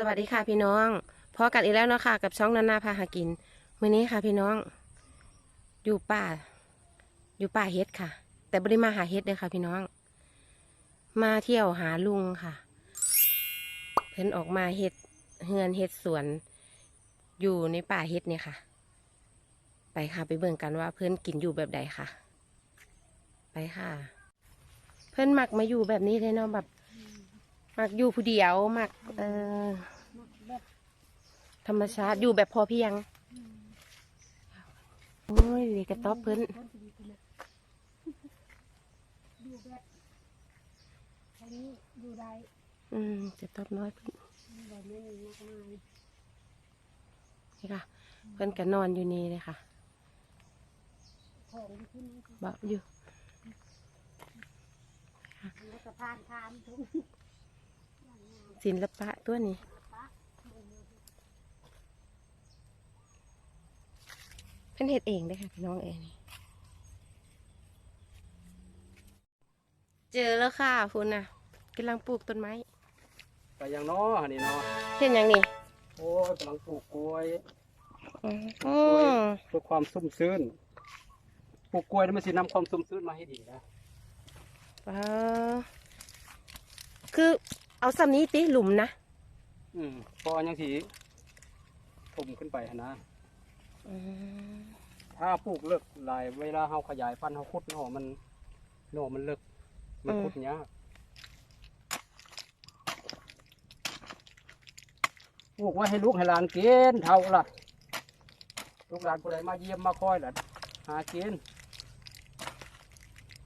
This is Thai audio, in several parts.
สวัสดีค่ะพี่น้องพอกันอีกแล้วเนาะค่ะกับช่องนานาพาหากินมื้อนี้ค่ะพี่น้อง อยู่ป่า อยู่ป่าเฮ็ดค่ะ แต่บริมาหาเฮ็ดเลยค่ะ พี่น้อง มาเที่ยวหาลุงค่ะ เพิ่นออกมาเฮ็ดเฮือนเฮ็ดสวน อยู่ในป่าเฮ็ดเนี่ยค่ะ ไปค่ะไปเบิ่งกันว่าเพื่อนกินอยู่แบบใดค่ะ ไปค่ะ เพื่อนมักมาอยู่แบบนี้เลยเนาะแบบ มักอยู่ผู้เดียวมักเอ่อธรรมชาติอยู่แบบพอเพียงโอ้ยกระต๊อบเพิ่นอยู่แบบอันนี้อยู่ได้อืมกระต๊อบน้อยเพิ่นแบบนี้มากมายนี่ค่ะ เพิ่นก็นอนอยู่นี่เลยค่ะของที่ขึ้นนี่บอกอยู่แล้วก็ผ่านทามทุก ศิลปะตัวนี้เพิ่นเฮ็ดเองได้อค่ะพี่น้องเองนี่เจอแล้วค่ะคุณน่ะกำลังปลูกต้นไม้ไปยังน้ออันนี้เนาะเห็นยังนี่โอ้ยกำลังปลูกกล้วยอืมเพื่อความซุ่มซื่นปลูกกล้วยนี่มันสินำความซุ่มซื่นมาให้ดีนะเออคือ เอาสำนี้ติหลุมนะอืมพอยังสีถมขึ้นไปหั้นนะอืมถ้าปลูกเลิกหลายเวลาเฮาขยายพันธุ์เฮาขุดหน่อมันหน่อมันเลิกมันขุดยากปลูกไว้ให้ลูกให้หลานกินเท่าละลูกหลานผู้ใดมาเยี่ยมมาคอยล่ะหากิน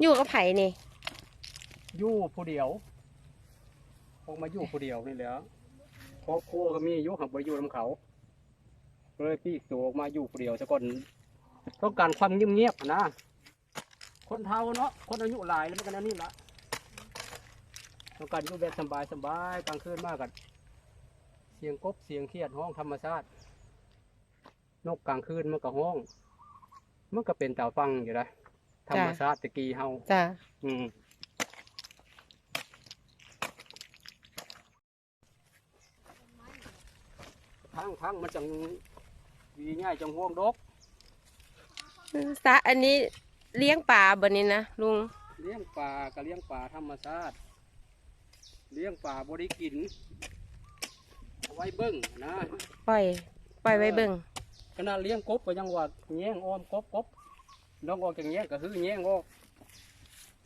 อยู่กับไผ่นี่อยู่ผู้เดียว ออกมาอยู่ผู้เดียวนี่แหล้วครอบครัวก็มีอยู่หักไปอยู่ลำเขาก็เลยพี่ตัวออกมาอยู่ผู้เดียวซะก่อนต้องการความเงียบๆนะคนเฒ่าเนาะคนอายุหลายแล้วมันก็นั่นนี่ละต้องการอยู่แบบสบายสบายๆกลางคืนมากกันเสียงกบเสียงเขียดห้องธรรมชาตินกกลางคืนมันก็ห้องมันก็เป็นตาฟังอยู่นะธรรมชาติตะกี้เฮาจ้ะอืม ทั้งทั้งมันจังดีง่ายจังห่วงดกสระอันนี้เลี้ยงปลาบนนี้นะลุง เลี้ยงปลาก็เลี้ยงปลาธรรมชาติ เลี้ยงปลาบริกินเอาไว้เบิ้งนะปล่อยปล่อยไว้เบิ่งขนาดเลี้ยงกบก็ยังว่าแย่งอ้อมกบกบลองออกจากแย่งก็คือแย่งออก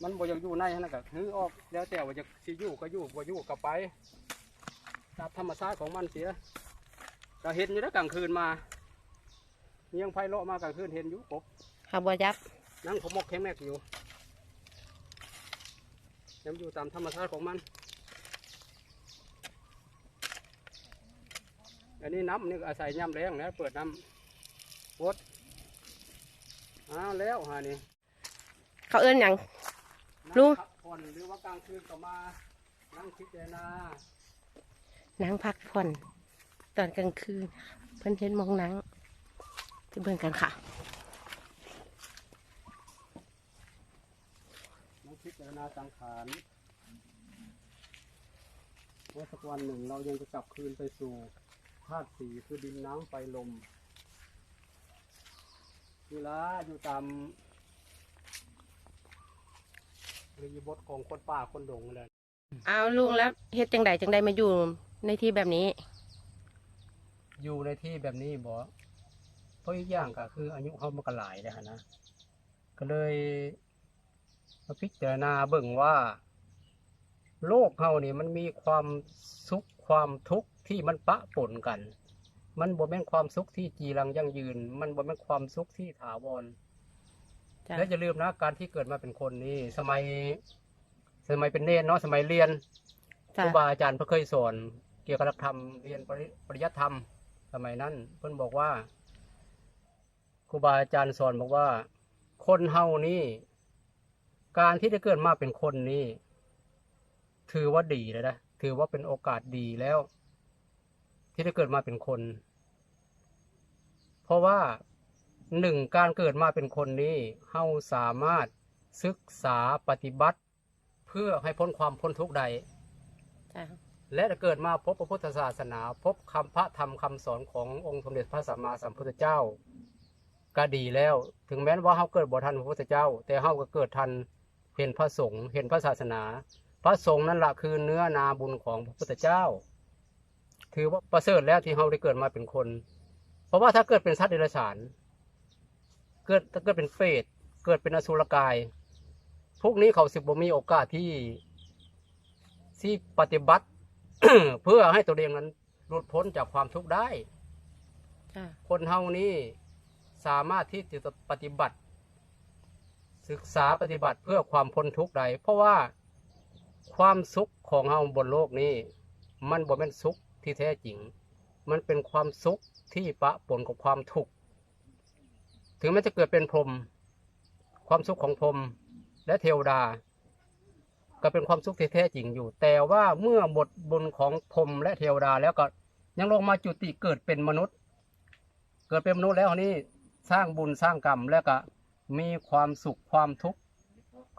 มันบ่อยากอยู่ในนั่นก็คือออกแล้วแต่ว่าจะสิอยู่ก็อยู่บ่อยู่ก็ไปตามธรรมชาติของมันเสีย ก็เห็นอยู่แล้วกลางคืนมาเลี้ยงไผ่เลาะมากลางคืนเห็นอยู่กบหาบัวยับนั่งขมกแข็งแมกอยู่ยังอยู่ตามธรรมชาติของมัน อันนี้น้ำนี่ก็อาศัยย่ำแรงนะเปิดน้ำวดอ้าวแล้วฮะนี่เขาเอิ้นหยังนั่งลุงพักผ่อนหรือว่ากลางคืนก็มา นั่งคิดเจารณานังพักผ่อน ตอนกลางคืน เพิ่นเห็นหมองหนังไปเบิ่งกันค่ะนั่งคิดเจารณาสังขารว่าสักวันหนึ่งเรายังจะกลับคืนไปสู่ธาตุสีคือดินน้ำไฟลมนี่ละอยู่ตามรีบทของคนป่าคนดงเลย เอาลุงแล้วเฮ็ดจังใดจังใดมาอยู่ในที่แบบนี้ อยู่ในที่แบบนี้บ่เพราะอีกอย่างก็คืออายุเขามันก็หลายแล้วหั้นนะ ก็เลยมาพิจารณาเบิ่งว่า โลกเฮานี่มันมีความสุขความทุกข์ที่มันปะปนกัน มันบ่แม่นความสุขที่จีรังยั่งยืน มันบ่แม่นความสุขที่ถาวรจ้ะและอย่าลืมนะการที่เกิดมาเป็นคนนี่สมัย สมัยเป็นเนนเนาะสมัยเรียนคจ้ะรูบาอาจารย์เพิ่นเคยสอนเกี่ยวกับหลักธรรมเรียนปริปริยัติธรรมส มัยนั้น เพิ่นบอกว่าครูบาอาจารย์สอนบอกว่า คนเฮานี่ การที่ได้เกิดมาเป็นคนนี่ถือว่าดีเลยนะถือว่าเป็นโอกาสดีแล้ว ที่ได้เกิดมาเป็นคน เพราะว่าหนึ่งการเกิดมาเป็นคนนี้เฮาสามารถศึกษาปฏิบัติ เพื่อให้พ้นความพ้นทุกข์ใดจ้ะ และเกิดมาพบพระพุทธศาสนา พบคำพระธรรมคำสอนขององค์สมเด็จพระสัมมาสัมพุทธเจ้า ก็ดีแล้ว ถึงแม้ว่าเฮาเกิดบ่ทันพระพุทธเจ้า แต่เฮาก็เกิดทันเห็นพระสงฆ์เห็นพระศาสนา พระสงฆ์นั่นแหละคือเนื้อนาบุญของพระพุทธเจ้า ถือว่าประเสริฐแล้วที่เฮาได้เกิดมาเป็นคน เพราะว่าถ้าเกิดเป็นสัตว์เดรัจฉานเกิดถ้าเกิดเป็นเปรตเกิดเป็นอสุรกาย พวกนี้เขาสิบ่มีโอกาสที่ที่ปฏิบัติ เพื่อให้ตัวเองนั้นหลุดพ้นจากความทุกข์ได้จ้ะคนเฮานี้สามารถที่จะปฏิบัติ ศึกษาปฏิบัติเพื่อความพ้นทุกข์ใดเพราะว่าความสุขของเฮาบนโลกนี้ มันบ่เป็นสุขที่แท้จริง มันเป็นความสุขที่ปะปนกับความทุกข์ถึงแม้จะเกิดเป็นพรหมความสุขของพรหมและเทวดา ก็เป็นความสุขที่แท้จริงอยู่ แต่ว่าเมื่อหมดบุญของพรหมและเทวดาแล้วก็ยังลงมาจุติเกิดเป็นมนุษย์ เกิดเป็นมนุษย์แล้วนี่สร้างบุญสร้างกรรมแล้วก็มีความสุขความทุกข์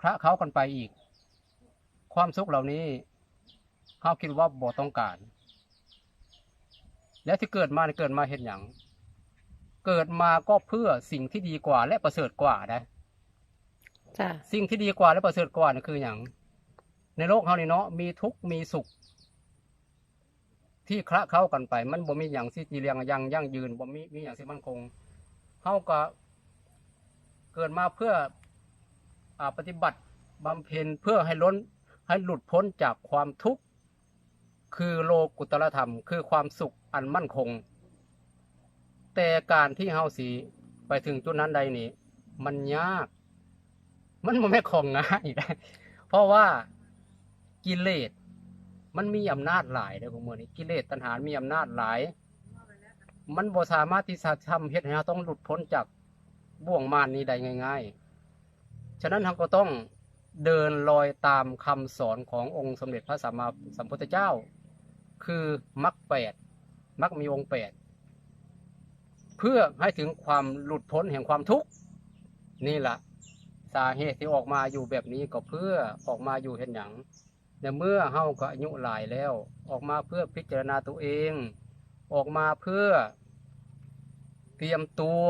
คละเขากันไปอีก ความสุขเหล่านี้เขาคิดว่าบ่ต้องการ และที่เกิดมาเนี่ยเกิดมาเห็นอย่างเกิดมาก็เพื่อสิ่งที่ดีกว่าและประเสริฐกว่านะจ้ะสิ่งที่ดีกว่าและประเสริฐกว่านี่คืออย่าง ในโลกเฮานี่เนาะมีทุกข์มีสุข ที่คละเข้ากันไป มันบ่มีอย่างที่จีเรียงยังยั่งยืนบ่มีมีอย่างที่มั่นคงเฮาก็เกิดมาเพื่ออปฏิบัติบำเพ็ญเพื่อให้ล้นให้หลุดพ้นจากความทุกข์คือโลกุตตรธรรม คือความสุขอันมั่นคง แต่การที่เฮาสีไปถึงจุดนั้นใดนี่มันยาก มันบ่แม่ของง่ายนะเพราะว่า กิเลสมันมีอำนาจหลายเด้อของมือนี้กิเลสตัณหา มีอำนาจหลาย มันบ่สามารถที่จะทำเฮ็ดให้เราต้องหลุดพ้นจากบ่วงมารนี้ได้ง่าย ๆ ฉะนั้นเราก็ต้องเดินรอยตามคำสอนขององค์สมเด็จพระสัมมาสัมพุทธเจ้า คือมรรคแปดมรรคมีองค์แปดเพื่อให้ถึงความหลุดพ้นแห่งความทุกข์นี่แหละสาเหตุที่ออกมาอยู่แบบนี้ก็เพื่อออกมาอยู่เห็นหยัง ในเมื่อเฮาก็อายุหลายแล้ว ออกมาเพื่อพิจารณาตัวเอง ออกมาเพื่อ เตรียมตัว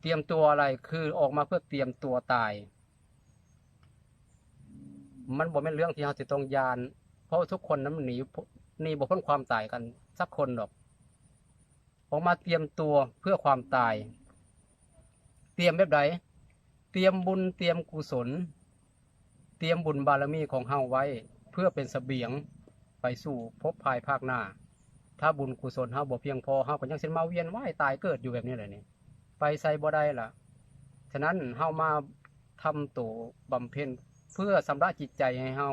เตรียมตัวอะไรคือออกมาเพื่อเตรียมตัวตาย มันบ่เป็นเรื่องที่เราจะต้องยาน เพราะทุกคนนั้นมันหนีหนีบ่พ้นความตายกันสักคนหรอก ออกมาเตรียมตัวเพื่อความตาย เตรียมแบบใดเตรียมบุญเตรียมกุศล รียมบุญบารมีของเฮาไว้ เพื่อเป็นเสบียงไปสู่ภพภายภาคหน้า ถ้าบุญกุศลเฮาบ่เพียงพอเฮาก็ยังสิมาเวียนว่ายตายเกิดอยู่แบบนี้แหละนี่ไปใส่บ่ได้ล่ะ ฉะนั้นเฮามาทำตัวบำเพ็ญเพื่อสำระจิตใจให้เฮา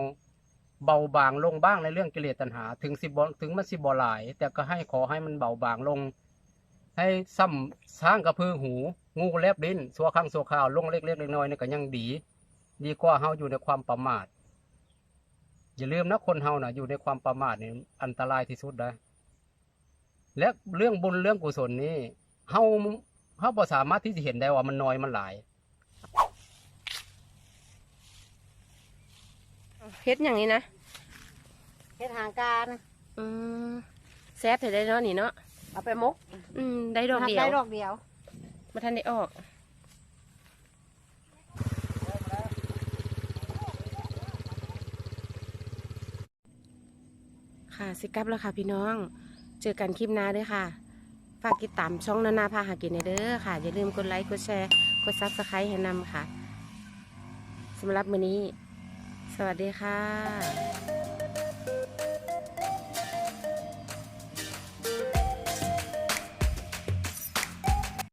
เบาบางลงบ้างในเรื่องกิเลสตัณหา ถึงสิบ่ถึงมันสิบ่หลาย แต่ก็ให้ขอให้มันเบาบางลง ให้ซ้ำสร้างกระพือหู งูแลบลิ้นสัวข้างสัวข่าวลงเล็กๆน้อยๆนี่ก็ยังดี ดีกว่าเฮาอยู่ในความประมาท อย่าลืมนะคนเฮาน่ะ อยู่ในความประมาทนี่อันตรายที่สุดนะและเรื่องบุญเรื่องกุศลนี่เฮาเฮาบ่สามารถที่จะเห็นได้ว่ามันน้อยมันหลายเฮ็ดอย่างนี้นะเฮ็ดหางการอืมแซ่บเถอะได้เนาะนี่เนาะเอาไปมุกอืมได้ดอกเดียวได้ดอกเดียวมาทันได้ออก ค่ะสิกับแล้วค่ะพี่น้อง เจอกันคลิปหน้าด้วยค่ะ ฝากติดตามช่องนานาพาหากินในเด้อค่ะ อย่าลืมกดไลค์กดแชร์กดซับสไครต์ให้นำค่ะสำหรับมื้อนี้ สวัสดีค่ะ